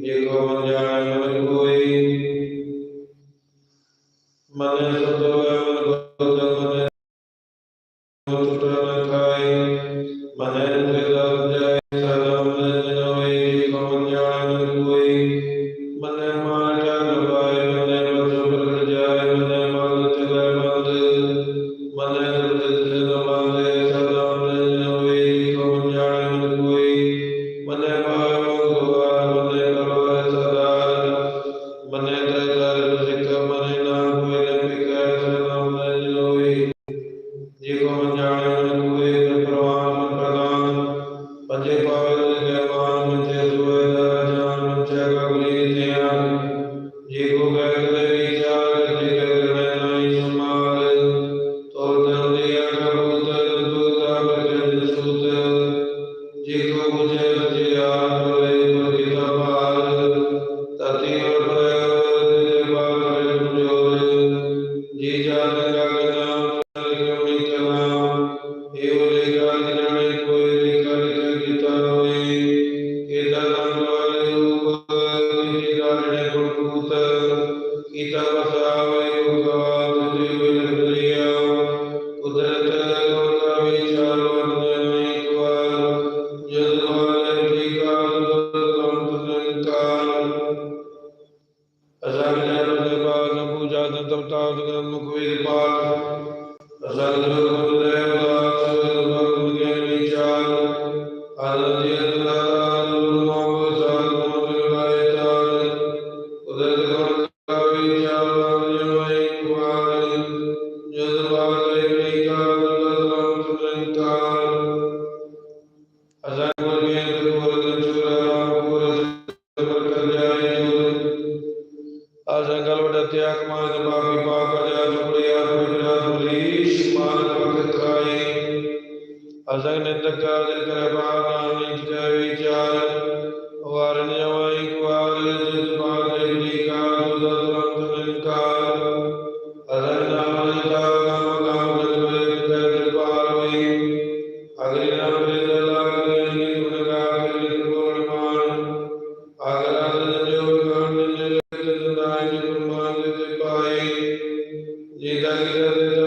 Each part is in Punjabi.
Єговання y todo ਅਸਗ ਨਿੰਦਕ ਦੇ ਕਰਬਾ ਨਾਮ ਨਿਜ ਕੈ ਵਿਚਾਰ ਵਾਰਨ ਜਵਾਈ ਕੁਆਰ ਜਿਤ ਪਾਰ ਜੀ ਕਾ ਤੁਰੰਤ ਨਿਕਾਰ ਅਸਗ ਨਾਮ ਦੇ ਕਾ ਨਾਮ ਕਾਮ ਜਗਵੇ ਕਰ ਪਾਰ ਹੋਈ ਅਗਲੇ ਨਾਮ ਦੇ ਲਾਗ ਦੇ ਨਿਤ ਲਗਾ ਕੇ ਨਿਰਗੁਣ ਮਾਨ ਅਗਲਾ ਦੇ ਜੋ ਕਾਮ ਦੇ ਜਗਤ ਨਾਇ ਜੁ ਮਾਨ ਦੇ ਪਾਈ ਜੀ ਦਾ ਗਿਰ ਦੇ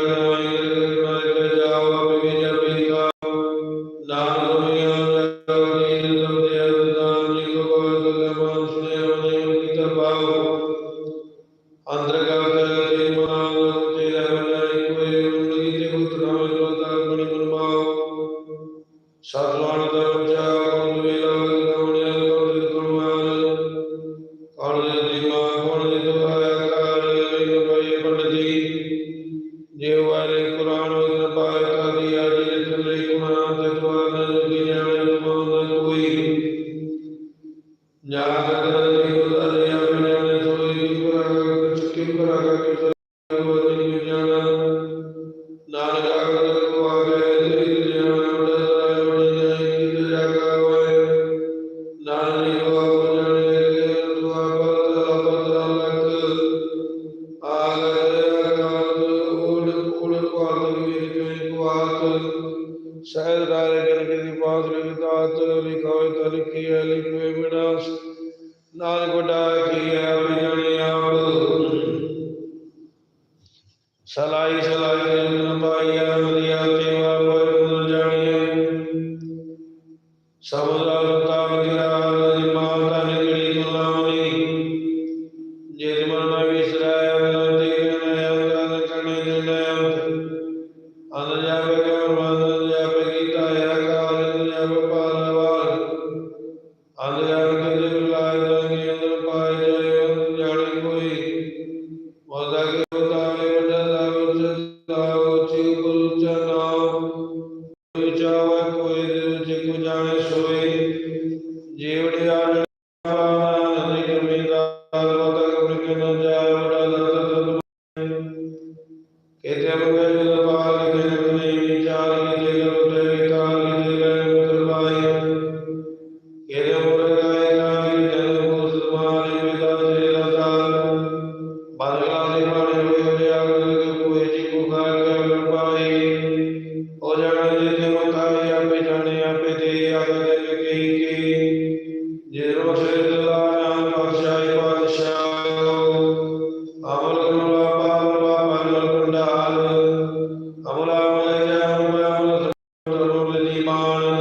ஒரு O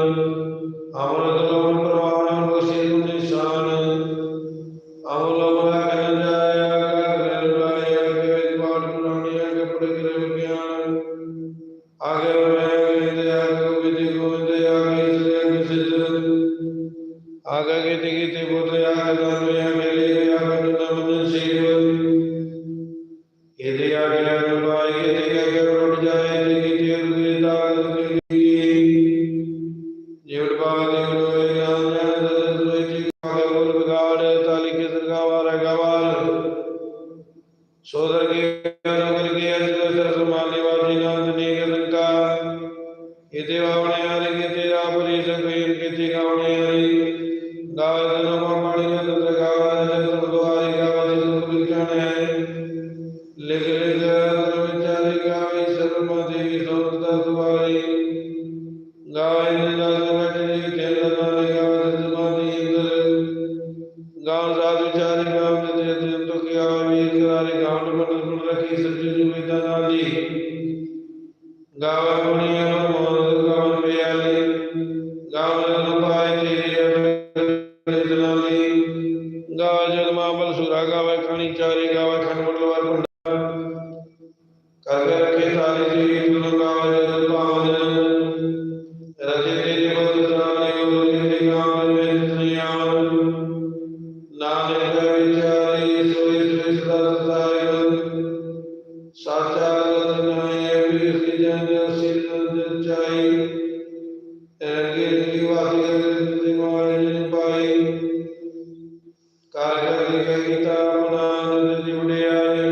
ਅੰਮ੍ਰਿਤ ਲੋਣ ਪ੍ਰਵਾਨ ਗੁਸੇ ਨਿਸ਼ਾਨ ਅਮਲ ਅਮਰਾ ਕਹਿ ਜਾਇਆ ਕਰ ਵਾਲੇ ਅਗੇ ਪਾਠ ਪੁਰਾਣੀਆਂ ਕਪੜੇ ਕਰੇ ਗਿਆਨ। ਅਗੇ ਮੈਂ ਆਗੋ ਵਿਧੀ ਗੋਇੰਦ ਆਗੇ ਸਿਰ ਸਿਰ ਅਗੇ ਕਿਤੇ ਕਿਤੇ ਬੋਲ ਆਗੇ ਦਾਨ ਯਾ ਮੇਲੇ ਆਗੇ ਨਮਨ ਸੇਵ ਇਹਦੇ ਆਗੇ ਅਗੇ ਪਾਏ ਕਿਤੇ ਅਗੇ ਰੁੱਟ ਜਾਏ ਜਨ ਰੰਗੇ ਦੀ ਵਾਦੀ ਦੀ ਮਾਰੇ ਜਿਨ ਪਾਈ ਕਾਰ ਕਰੀ ਕੇ ਕੀਤਾ ਆਪਣਾ ਨਦ ਜੁੜਿਆਏ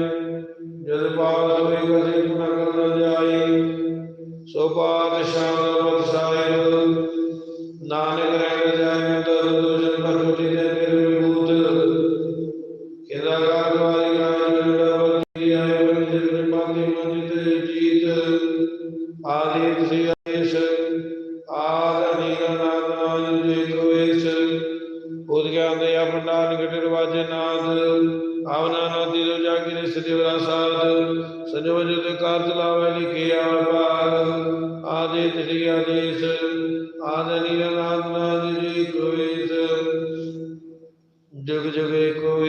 ਜਦ ਪਾਸ ਹੋਈ ਕਦੇ ਨਾ ਕਰ ਜਾਈ ਸੋ ਪਾਤ ਸ਼ਾਨ ਬਖਸ਼ਾਇ ਨਾਨਕ ਰਹਿ ਜਾਏ ਮੈਂ ਦਰ ਦੁਜਨ ਪਰ ਛੁਟੀ ਦੇ ਫਿਰ ਵਿਭੂਤ ਕਿਦਾ ਕਾਰ ਵਾਰੀ ਗਾਇ ਜੰਡਾ ਬਤੀ ਆਏ ਬੰਦੇ ਦੇ ਪਾਤੀ ਮੰਜਿਤ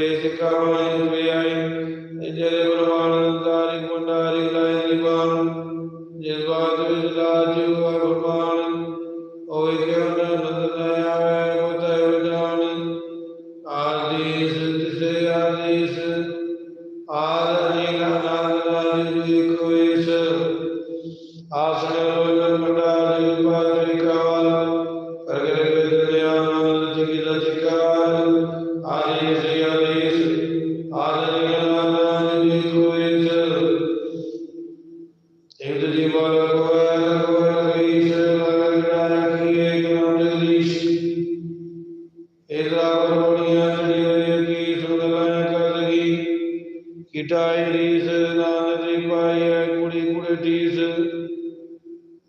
ਜੁਗੇ ਕੋਇਸ ਕਾਮੈ ਵੇ ਆਈ ਜਰੇ ਬਰਮਾਨ ਦਾਰਿ ਮੰਡਾਰੀ ਲਾਇ ਦੀਵਾਨ ਜਿਸ ਬਾਤ ਵਿੱਚ ਲਾਜੂ ਅਭਮਾਨ ਹੋਇ ਕਿਉ ਨ ਨੰਦ ਨ ਆਵੇ ਬਤੈ ਜਾਣ ਆਦੇਸ ਤਿਸੇ ਆਦੇਸ, ਆਦ ਨੀਲ ਨਾਦ ਨਾਦ ਜੀ ਕੋਇਸ ਆਸਣ ਲੋਲ ਮੰਡਾਰੀ ਪਾਤਰੀ ਕਾਲ ਕਰਗਰੇ ਵੇਦਨਿਆ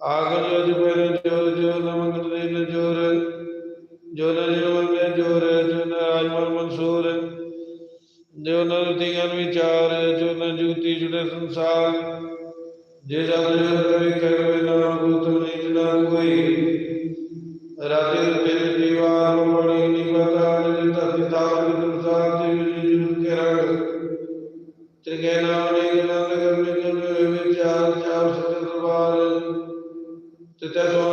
ਆਗ ਜੋ ਜਪਰ ਜੋ ਜੋ ਨਮਕ ਦੇ ਨ ਜੋਰ। ਜੋ ਨ ਜੀਵਨ ਨੇ ਜੋਰ ਜੋ ਨ ਰਾਜਮਨ ਮਨਸੂਰ। ਜੋ ਨ ਰਤੀਆਂ ਵਿਚਾਰ ਜੋ ਨ ਜੁਗਤੀ ਜੁੜੇ ਸੰਸਾਰ। ਜੇ ਜਦ ਜੋ ਕਵੀ ਕਰਵੇ ਨਾਮ ਬੂਤ ਨਹੀਂ ਜਨਾ ਕੋਈ। ਰਾਤੇ ਤੇਰੇ ਦੀਵਾਰ ਬੜੀ ਨੀ ਪਤਾ ਜੇ ਧਰਤੀ ਤਾਰ ਦੀ ਤੁਸਾਰ ਦੀ ਜੀ ਜੁਗ ਕੇ ਰੰਗ ਤ੍ਰਿਗੇ ਨਾਮ ਨੇ ਗਨੰਦ ਕਰਨੇ ਜੋ ਵਿਚਾਰ ਚਾਰ ਸਤ ਦਰਬਾਰ ਤਿਤੈ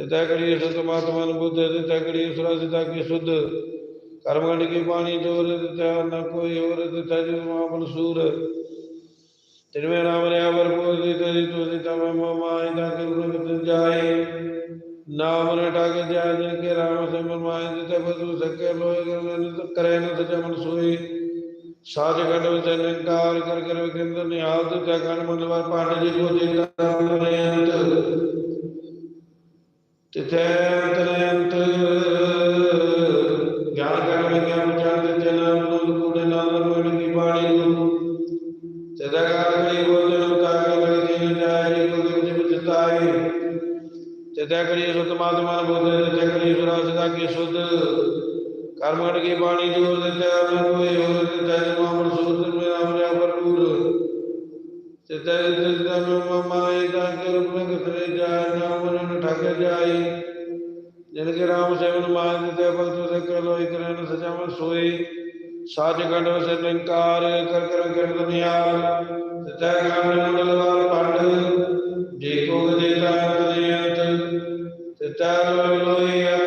ਸਿੱਧਾ ਕੜੀ ਸਤ ਮਾਤਮਾ ਨੂੰ ਬੁੱਧ ਸਿੱਧਾ ਕੜੀ ਸੁਰਾ ਸਿੱਧਾ ਕੀ ਸੁਧ। ਕਰਮ ਗੰਡ ਕੀ ਬਾਣੀ ਜੋਰ ਦਿੱਤਾ ਨ ਕੋਈ ਹੋਰ ਦਿੱਤਾ ਜਿ ਮਾਮਲ ਸੂਰ ਤਿਰਵੇ ਨਾਮ ਰਿਆ ਵਰਪੂਰ ਦੀ ਤੇਰੀ ਤੁਜੀ ਤਮੇ ਮਾਈ ਦਾ ਕੇ ਗੁਰੂ ਜਾਏ। ਨਾਮ ਰਟਾ ਕੇ ਜਾ ਜਨ ਕੇ ਰਾਮ ਸਿਮਰ ਮਾਈ ਦੀ ਤੇ ਬਦੂ ਸਕੇ ਲੋਏ ਗਨ ਕਰੇ ਨ ਤੇ ਜਮਨ ਸੋਈ ਸਾਜ ਗੰਡ ਵਿੱਚ ਨਿੰਕਾਰ ਕਰ ਕਰ ਵਿਕੰਦ ਨਿਹਾਲ ਤੇ ਤੇ ਗਨ ਮੰਗਲਵਾਰ ਤਿਥੇ ਅੰਤ ਗਿਆਨ ਕਰ ਵਿਗਿਆਨ ਵਿਚਾਰ ਤੇ ਨਾਮ ਨੂੰ ਕੂੜੇ ਨਾਮ ਨੂੰ ਕੀ ਬਾਣੀ ਨੂੰ ਸਦਾਕਾਰ ਕਰੀ ਬੋਲਣ ਤਾਕੇ ਲਗਦੀ ਨ ਜਾਏ ਕੋ ਗਿਰਜ ਬਚਤਾਏ ਸਦਾ ਕਰੀ ਸੁਤ ਮਾਤਮਾ ਬੋਲੇ ਸਦਾ ਕਰੀ ਸੁਰਾ ਸਦਾ ਕੀ ਸੁਧ ਕਰਮਣ ਕੀ ਬਾਣੀ ਜੋਰ ਦਿੱਤੇ ਨਾ ਕੋਈ ਹੋਰ ਦਿੱਤਾ ਜਮਾ ਮਨ ਸੂਤ ਮੇ ਨਾਮ ਰਿਆ ਭਰਪੂਰ ਸਦਾ ਸਦਾ ਭਗਤ ਦੇ ਕੇ ਲੋਈ ਕਰਨ ਸਜਾਵਨ ਸੋਈ ਸਾਜ ਗੰਡ ਵਸੇ ਨਿੰਕਾਰ ਕਰ ਕਰ ਕਰ ਦੁਨੀਆ ਸਤੈ ਗੰਡ ਮੰਡਲਵਾਰ ਪੰਡ ਜੇ ਕੋ ਦੇਤਾ ਤਦੇ ਅੰਤ। ਸਤੈ ਲੋਈ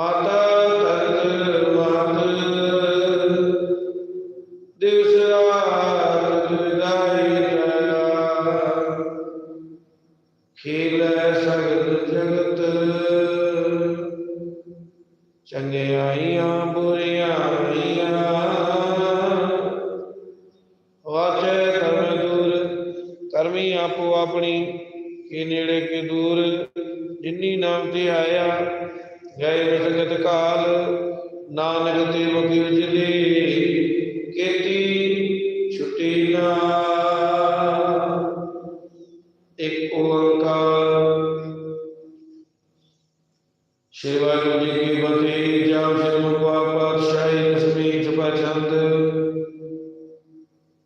ਮਾਤਾ ਤਰਤ ਮਾਤ। ਦਿਵਸ ਰਾਤ ਵਿਦਾਈ ਕਰਾ ਖੇਲ ਸਗਤ ਜਗਤ। ਚੰਗਿਆਈਆਂ ਬੁਰਿਆਈਆਂ ਵਾਚੇ ਕਰਮ ਦੂਰ ਕਰਮੀ ਆਪੋ ਆਪਣੀ। ਕੀ ਨੇੜੇ ਕੀ ਦੂਰ, ਜਿਨੀ ਨਾਮ ਤੇ ਆਇਆ ਗਏ ਵਿਸਗਤ ਕਾਲ ਨਾਨਕ ਤੇ ਮੁਖੀ ਵਿਚਲੀ ਕੀਤੀ ਛੁੱਟੀ ਨਾ